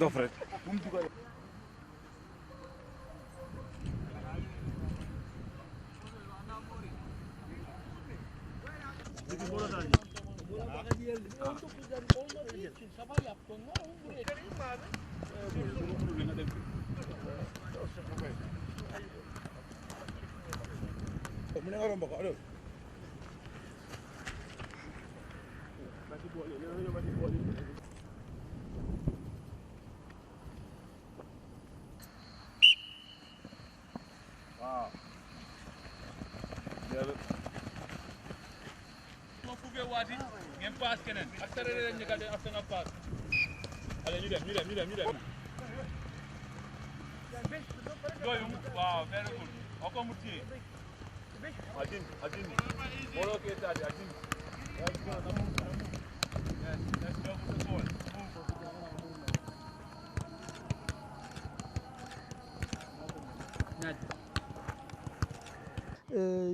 Dobre. sabah yaptın mı? Onu buraya vereyim mi abi? Bunu ne aram bak, alo. Waaw very good oko mu tiye adin adin bolo ke tadi adin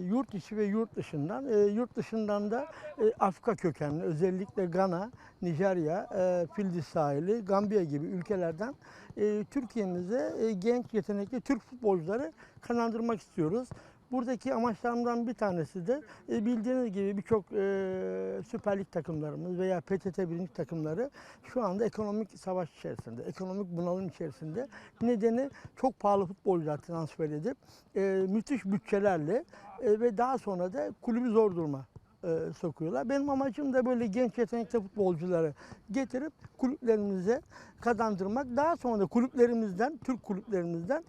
yurt içi ve yurt dışından, e, yurt dışından da e, Afrika kökenli, özellikle Gana, Nijerya, e, Fildis sahili, Gambiya gibi ülkelerden e, Türkiye'mize e, genç yetenekli Türk futbolcuları kazandırmak istiyoruz. Buradaki amaçlarımdan bir tanesi de e, bildiğiniz gibi birçok e, Süper Lig takımlarımız veya PTT birinci takımları şu anda ekonomik savaş içerisinde, ekonomik bunalım içerisinde. Nedeni çok pahalı futbolcular transfer edip e, müthiş bütçelerle e, ve daha sonra da kulübü zor duruma e, sokuyorlar. Benim amacım da böyle genç yetenekli futbolcuları getirip kulüplerimize kazandırmak. Daha sonra da kulüplerimizden, Türk kulüplerimizden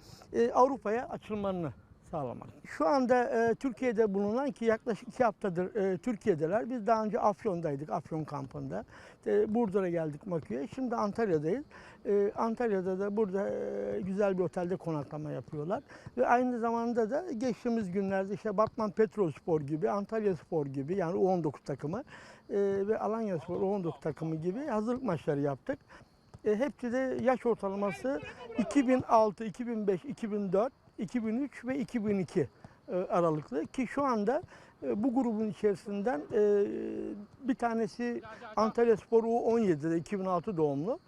Avrupa'ya açılmalarını sağlamak. Şu anda e, Türkiye'de bulunan ki yaklaşık iki haftadır e, Türkiye'deler. Biz daha önce Afyon'daydık, Afyon kampında. İşte Burdur'a geldik Makü'ye. Şimdi Antalya'dayız. E, Antalya'da da burada e, güzel bir otelde konaklama yapıyorlar. Ve aynı zamanda da geçtiğimiz günlerde işte Batman Petrolspor gibi, Antalya Spor gibi yani U19 takımı e, ve Alanya Spor U19 takımı gibi hazırlık maçları yaptık. E, hepsi de yaş ortalaması 2006, 2005, 2004, 2003 ve 2002 e, aralıklı ki şu anda e, bu grubun içerisinden e, bir tanesi Antalya Spor U17'de 2006 doğumlu,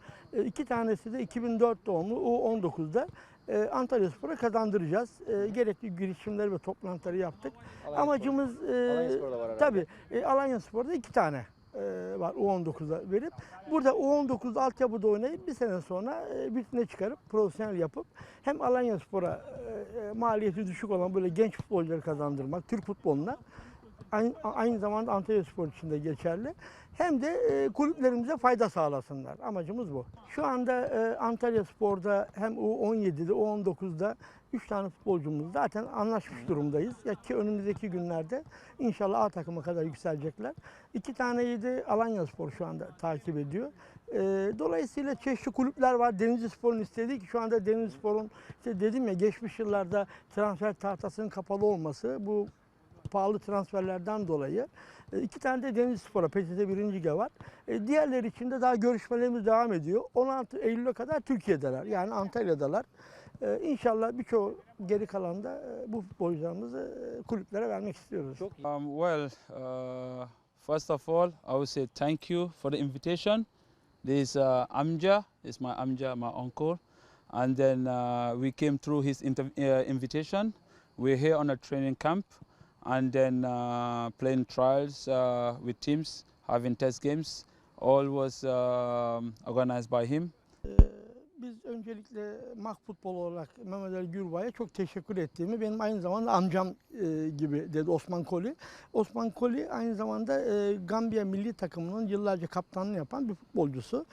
iki tanesi de 2004 doğumlu U19'da e, Antalya Spor'a kazandıracağız. Gerekli girişimleri ve toplantıları yaptık. Amacımız e, Alanyaspor'da var herhalde. tabii Alanya Spor'da iki tane var U19'a verip burada U19 altyapıda oynayıp bir sene sonra e, bütüne çıkarıp profesyonel yapıp hem Alanya Spor'a e, e, maliyeti düşük olan böyle genç futbolcuları kazandırmak Türk futboluna aynı, aynı zamanda Antalya Spor için de geçerli. Hem de e, kulüplerimize fayda sağlasınlar. Amacımız bu. Şu anda e, Antalya Spor'da hem U17'de U19'da 3 tane futbolcumuz zaten anlaşmış durumdayız. Ya ki önümüzdeki günlerde inşallah A takıma kadar yükselecekler. İki taneyi de Alanya Spor şu anda takip ediyor. E, dolayısıyla çeşitli kulüpler var. Denizli Spor'un istediği ki şu anda Denizli Spor'un işte dedim ya geçmiş yıllarda transfer tahtasının kapalı olması bu pahalı transferlerden dolayı e, iki tane de Denizli Spor'a PTT 1. Lige var. E, Diğerleri için de daha görüşmelerimiz devam ediyor. 16 Eylül'e kadar Türkiye'deler. Yani Antalya'dalar. E, İnşallah birçoğu geri kalan da e, bu futbolcularımızı e, kulüplere vermek istiyoruz. Um, well, uh, first of all, I would say thank you for the invitation. This uh, Amja is my Amja, my uncle, and then uh, we came through his uh, invitation. We're here on a training camp, and then uh, playing trials uh, with teams, having test games. All was um, organized by him. Biz öncelikle MAK Futbol olarak Mehmet Ali Gürbay'a çok teşekkür ettiğimi benim aynı zamanda amcam e, gibi dedi Osman Koli. Osman Koli aynı zamanda e, Gambiya milli takımının yıllarca kaptanlığı yapan bir futbolcusu.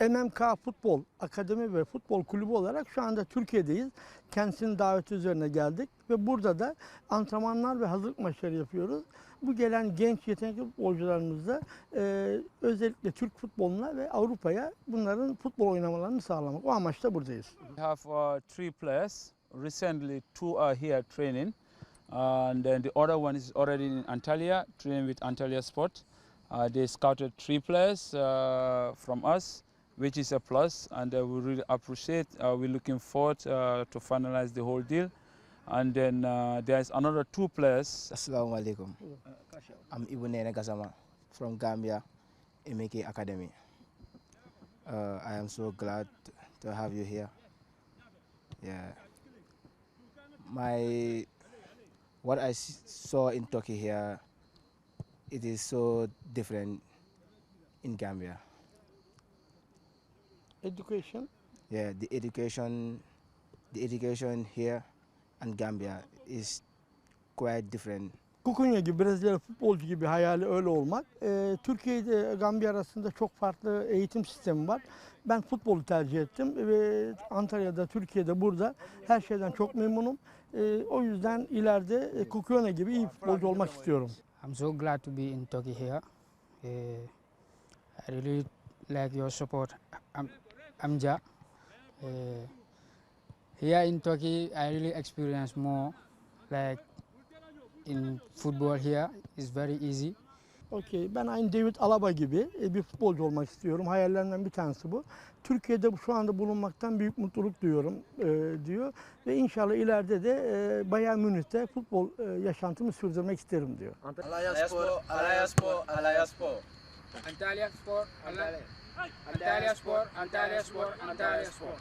MMK Futbol Akademi ve Futbol Kulübü olarak şu anda Türkiye'deyiz. Kendisinin daveti üzerine geldik ve burada da antrenmanlar ve hazırlık maçları yapıyoruz. Bu gelen genç yetenekli futbolcularımızla e, özellikle Türk futboluna ve Avrupa'ya bunların futbol oynamalarını sağlamak. O amaçla buradayız. We have uh, three players. Recently, two are here training, and then the other one is already in Antalya, training with Antalya Sport. Uh, they scouted three players uh, from us, which is a plus, and uh, we really appreciate. Uh, we're looking forward uh, to finalize the whole deal. And then uh, there's another two players Assalamu alaikum. I'm Ibu Nene Gazama. from Gambia, Emeke Academy. Uh, I am so glad to have you here. Yeah. My what I saw in Turkey here, it is so different in Gambia. Education. Yeah, the education, the education here and Gambia is quite different. Kukunya gibi Brezilya futbolcu gibi hayali öyle olmak. Ee, Türkiye ile Gambiya arasında çok farklı eğitim sistemi var. Ben futbolu tercih ettim ve Antalya'da, Türkiye'de, burada her şeyden çok memnunum. Ee, o yüzden ileride e, Kukunya gibi iyi futbolcu olmak istiyorum. I'm so glad to be in Turkey here. Uh, I really like your support, Am- Amja. Uh, here in Turkey, I really experience more. Like in football here, it's very easy. Okey. Ben aynı David Alaba gibi e, bir futbolcu olmak istiyorum. Hayallerimden bir tanesi bu. Türkiye'de şu anda bulunmaktan büyük mutluluk duyuyorum e, diyor. Ve inşallah ileride de e, Bayern Münih'te futbol e, yaşantımı sürdürmek isterim diyor. Alayaspor, Alayaspor, Alayaspor. Antalya Sport, Antalya Sport, Antalya Sport, Antalya Sport.